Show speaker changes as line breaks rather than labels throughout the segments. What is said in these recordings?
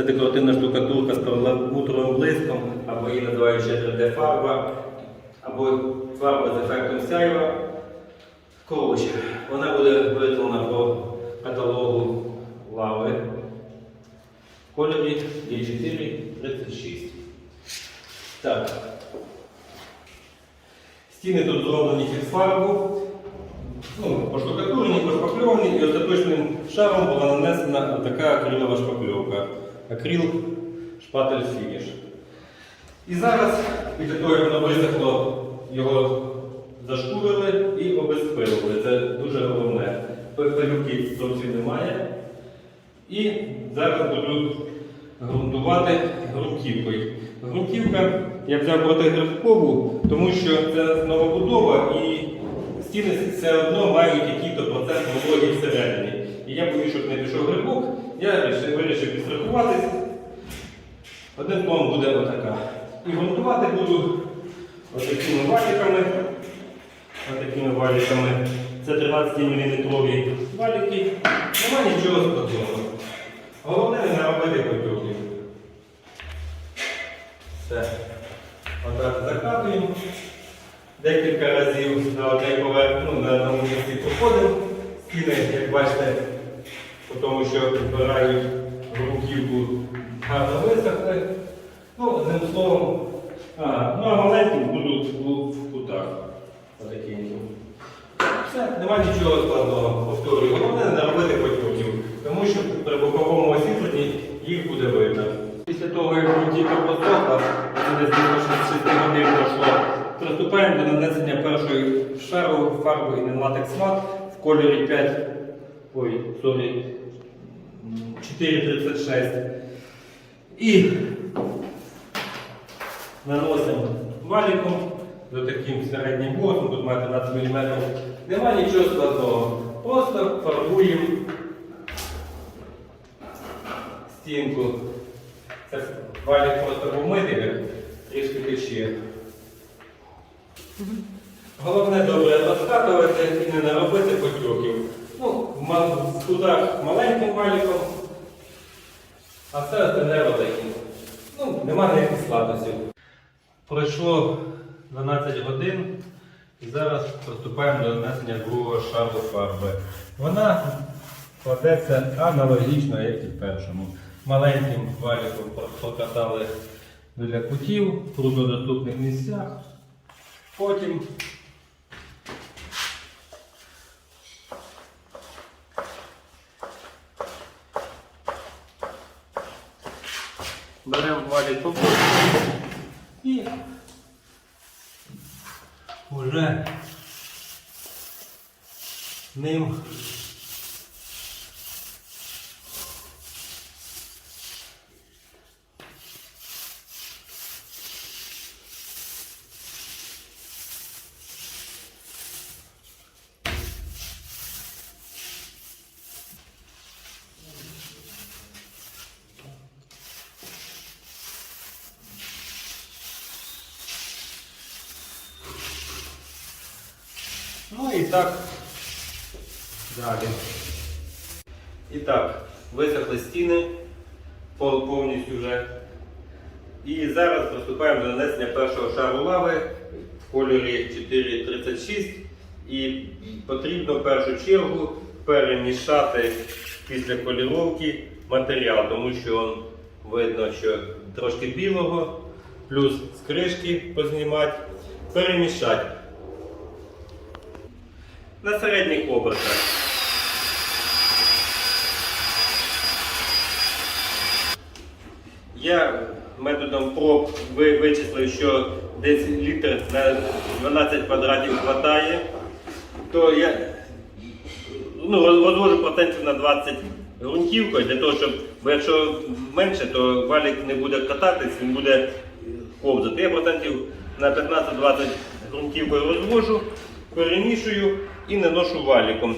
Це декоративна штукатурка з перламутровим блиском, або її називають ще 3D-фарба, або фарба з ефектом сяйва. Коротше, вона буде виставлена по каталогу лави в кольорі Е436. Так. Стіни тут зроблені під фарбу. Ну, поштукатурені, пошпакльовані і остаточним шаром була нанесена така акрилова шпакльовка. Акрил шпатель фініш. І зараз, воно висохло, його зашкурили і обезпилили. Це дуже головне. Пилюки зовсім немає. І зараз буду ґрунтувати ґрунтівкою. Ґрунтівка я взяв протигрибкову, тому що це новобудова і стіни все одно мають якийсь процент вологі всередині. І я боюсь, щоб не пішов грибок, я вирішив, вирішив підстрахуватись. Одним словом буде отака. І ґрунтувати буду отакими валіками. Отакими валіками. Це 13 мм валіки. Нема нічого складного. Головне не робити потьоків. Все. Отак закатуємо. Декілька разів на одне поверх, ну, на одному місці проходимо. Стіни, як бачите, тому, що збирають грунтівку, гарно висохли. Ну, одним словом, а, ну а маленькі будуть в кутах. Все, нема нічого складного, повторюю. Головне не робити потьоків, тому що при боковому освітленні їх буде видно. Після того, як грунтівка просохла, це десь близько 6 годин пройшло, приступаємо до нанесення першої шару фарби Inenlatex Matte в кольорі 5, ой, сорі, 436. І наносимо валіком до таким середнім бортом, тут має 13 мм. Нема нічого складного. Просто фарбуємо стінку. Це валік просто помити, трішки тече. Головне добре розкатувати і не наробити потьоків. В маленьким валіком, а все остальне великим. Ну, нема ніяких складностей. Пройшло 12 годин і зараз приступаємо до нанесення другого шару фарби. Вона кладеться аналогічно, як і в першому. Маленьким валіком покатали біля кутів, в труднодоступних місцях. Потім беремо валік по і вже ним Ну і так далі. І так, висохли стіни повністю вже. І зараз приступаємо до нанесення першого шару лави в кольорі 436. І потрібно в першу чергу перемішати після поліровки матеріал, тому що видно, що трошки білого, плюс з кришки познімати, перемішати на середніх обертах. Я методом проб ви- вичислив, що десь літр на 12 квадратів хватає, то я ну, роз- розвожу процентів на 20 ґрунтівкою, для того, щоб, бо якщо менше, то валік не буде кататись, він буде ковзати. Я процентів на 15-20 ґрунтівкою розвожу, перемішую і наношу валіком.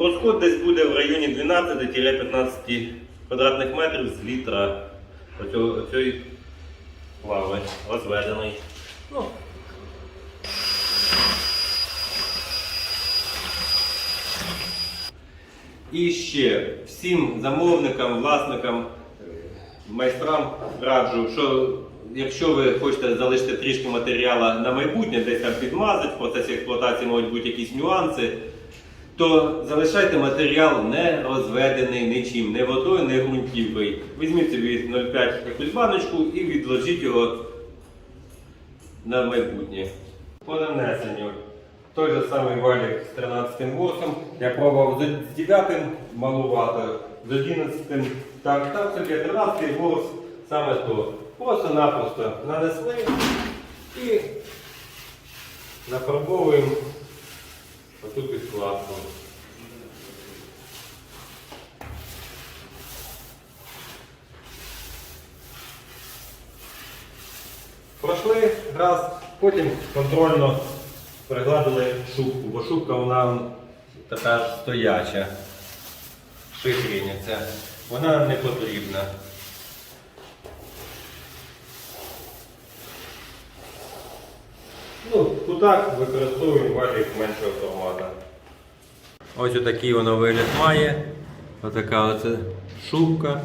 Розход десь буде в районі 12-15 квадратних метрів з літра оцієї лави розведеної. Ну, І ще всім замовникам, власникам, майстрам раджу, що якщо ви хочете залишити трішки матеріалу на майбутнє, десь там підмазати, в процесі експлуатації можуть бути якісь нюанси, то залишайте матеріал не розведений нічим, не водою, не ґрунтівкою. Візьміть собі 0,5 якусь баночку і відложіть його на майбутнє. По нанесенню. Той же самий валік з 13 ворсом. Я пробував з 9 малувато, з 11 так, так собі 13 ворс саме то. Просто-напросто нанесли і нафарбовуємо оту підкладку. Пройшли раз, потім контрольно пригладили шубку, бо шубка вона така стояча, шифріняця. Вона не потрібна. Кутак використовуємо валік меншого формату. Ось отакий воно вигляд має. Отака оце шубка.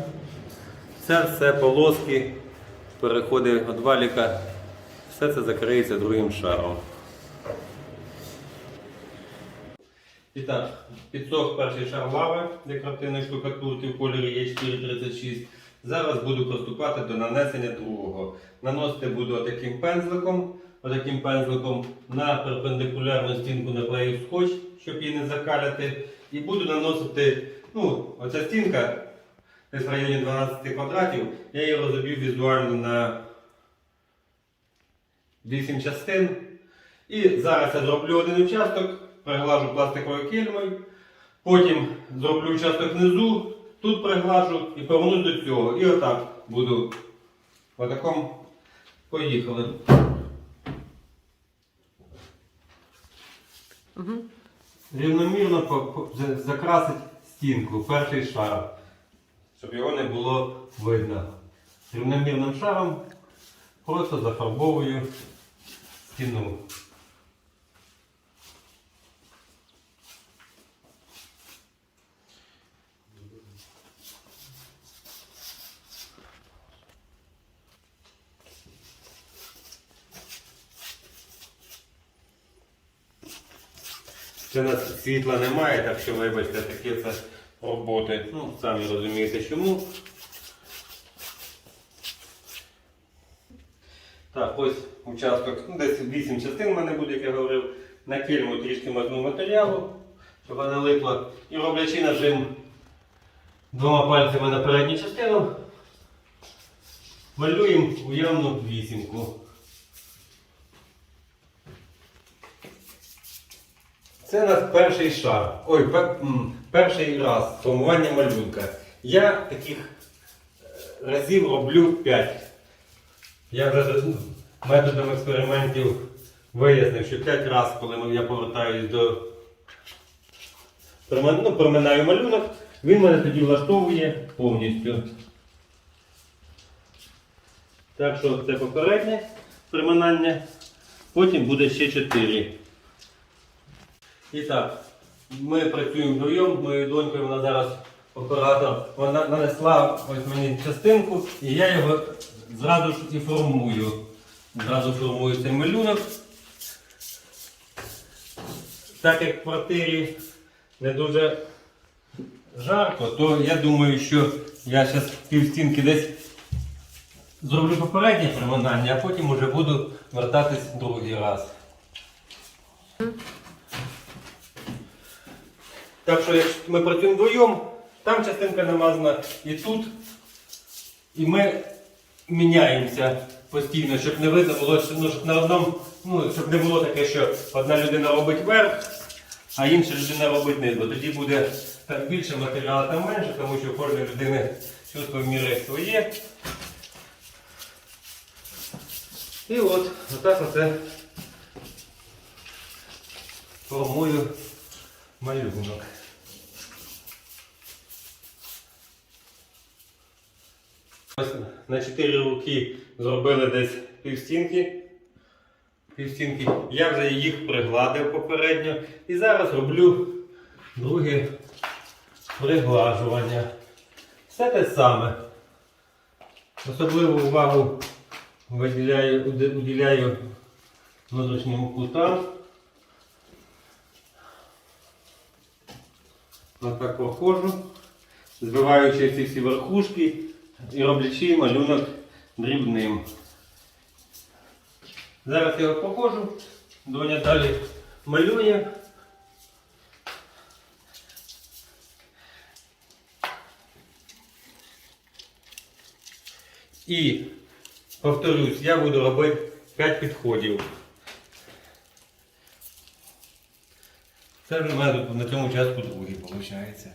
Це все полоски, переходи від валіка. Все це закриється другим шаром. І так, підсох перший шар лави декоративної штукатурки в кольорі Е436. Зараз буду приступати до нанесення другого. Наносити буду таким пензликом, отаким пензликом на перпендикулярну стінку наклею скотч, щоб її не закаляти. І буду наносити, ну, оця стінка десь в районі 12 квадратів. Я її розоб'ю візуально на 8 частин. І зараз я зроблю один участок, приглажу пластиковою кільмою. Потім зроблю участок внизу, тут приглажу і повернусь до цього. І отак буду. Отаком поїхали. Рівномірно по- по- за- закрасить стінку, перший шар, щоб його не було видно. Рівномірним шаром просто зафарбовую стіну. У нас світла немає, так що вибачте, такі це роботи. Ну, самі розумієте чому. Так, ось участок, ну, десь 8 частин в мене буде, як я говорив. На кільму трішки мазну матеріалу, щоб вона липла. І роблячи нажим двома пальцями на передню частину, малюємо уявну вісімку. Це у нас перший шар. Ой, пе- перший раз формування малюнка. Я таких е, разів роблю 5. Я вже ну, методом експериментів вияснив, що 5 разів, коли я повертаюсь до ну, проминаю малюнок, він мене тоді влаштовує повністю. Так що це попереднє приминання, потім буде ще 4. І так, ми працюємо вдвоєм, моєю донькою вона зараз оператор, вона нанесла ось мені частинку і я його зразу ж і формую. Зразу формую цей малюнок. Так як в квартирі не дуже жарко, то я думаю, що я зараз півстінки десь зроблю попереднє приминання, а потім вже буду вертатись другий раз. Так що якщо ми працюємо вдвоєм, там частинка намазана і тут. І ми міняємося постійно, щоб не видно було, ну, щоб на одному, ну, щоб не було таке, що одна людина робить верх, а інша людина робить низ. Бо тоді буде там більше матеріалу, там менше, тому що у кожної людини чувство міри своє. І от, отак оце формую малюнок. На 4 руки зробили десь півстінки. Півстінки. Я вже їх пригладив попередньо. І зараз роблю друге приглажування. Все те саме. Особливу увагу виділяю, уділяю внутрішнім кутам. Отак проходжу, збиваючи ці всі верхушки і роблячи малюнок дрібним. Зараз я його походжу, доня далі малює. І повторюсь, я буду робити 5 підходів. Це вже в мене на цьому частку другий виходить.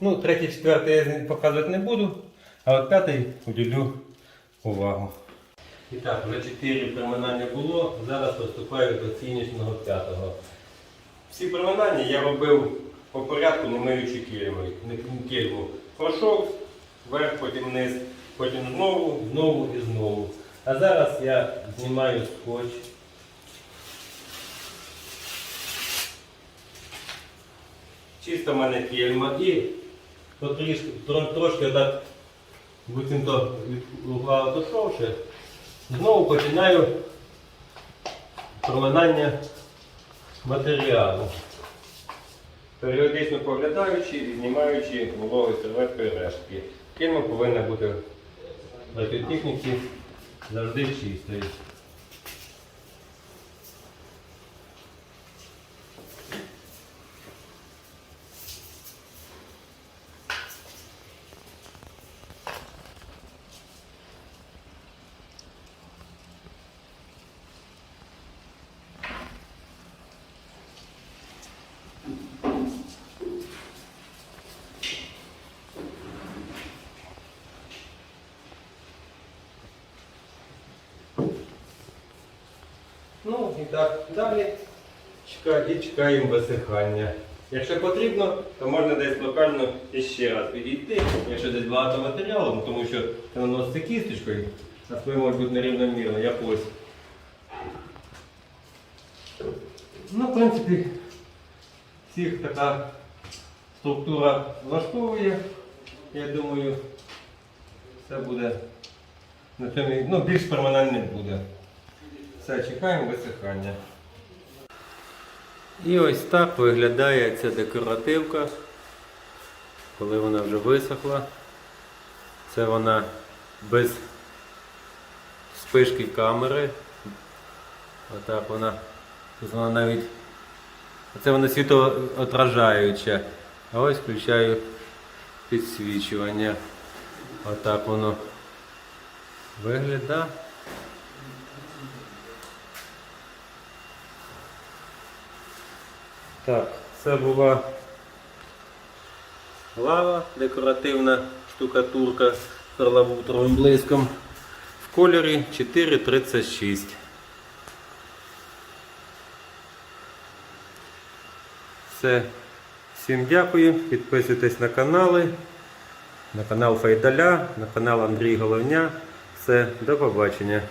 Ну, третій, четвертий я показувати не буду, а от п'ятий уділю увагу. І так, вже 4 приминання було, зараз приступаю до фінішного п'ятого. Всі приминання я робив по порядку, не миючи кільму. Пройшов вверх, потім вниз, потім знову, знову і знову. А зараз я знімаю скотч. Чисто в мене кільма і трошки так буцімто від угла отошовши, знову починаю проминання матеріалу. Періодично поглядаючи і знімаючи вологою серветкою рештки. Кільма повинна бути в радіотехніці завжди чистою. Ну і так далі. Чекаю, і чекаємо висихання. Якщо потрібно, то можна десь локально іще раз підійти, якщо десь багато матеріалу, ну, тому що це наноситься кісточкою, а своє може бути нерівномірно, як ось. Ну, в принципі, всіх така структура влаштовує. Я думаю, це буде на цьому, ну, більш перманент не буде. Все, чекаємо висихання. І ось так виглядає ця декоративка, коли вона вже висохла. Це вона без спишки камери. Отак вона. Вона навіть. Це вона світоотражаюча. А ось включаю підсвічування. Отак воно виглядає. Так, це була лава, декоративна штукатурка з перламутровим блиском в кольорі 4,36. Все. Всім дякую. Підписуйтесь на канали, на канал Файдаля, на канал Андрій Головня. Все, до побачення.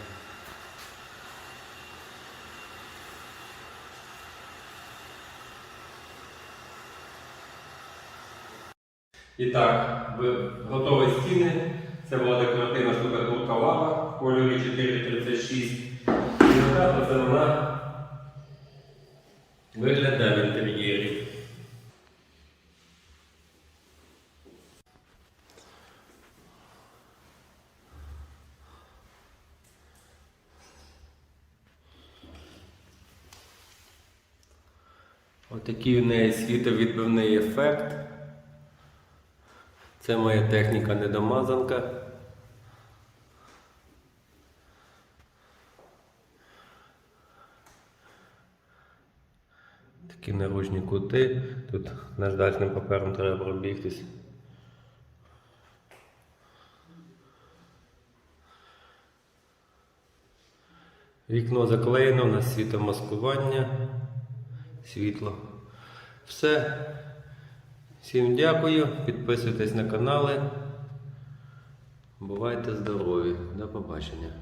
І так, готові стіни. Це була декоративна штукатурка лава в кольорі 436. І отак це вона виглядає в інтер'єрі. Отакий в неї світовідбивний ефект. Це моя техніка недомазанка. Такі наружні кути. Тут наждачним папером треба пробігтись. Вікно заклеєно, у нас світомаскування, світло. Все. Всім дякую, підписуйтесь на канали. Бувайте здорові. До побачення.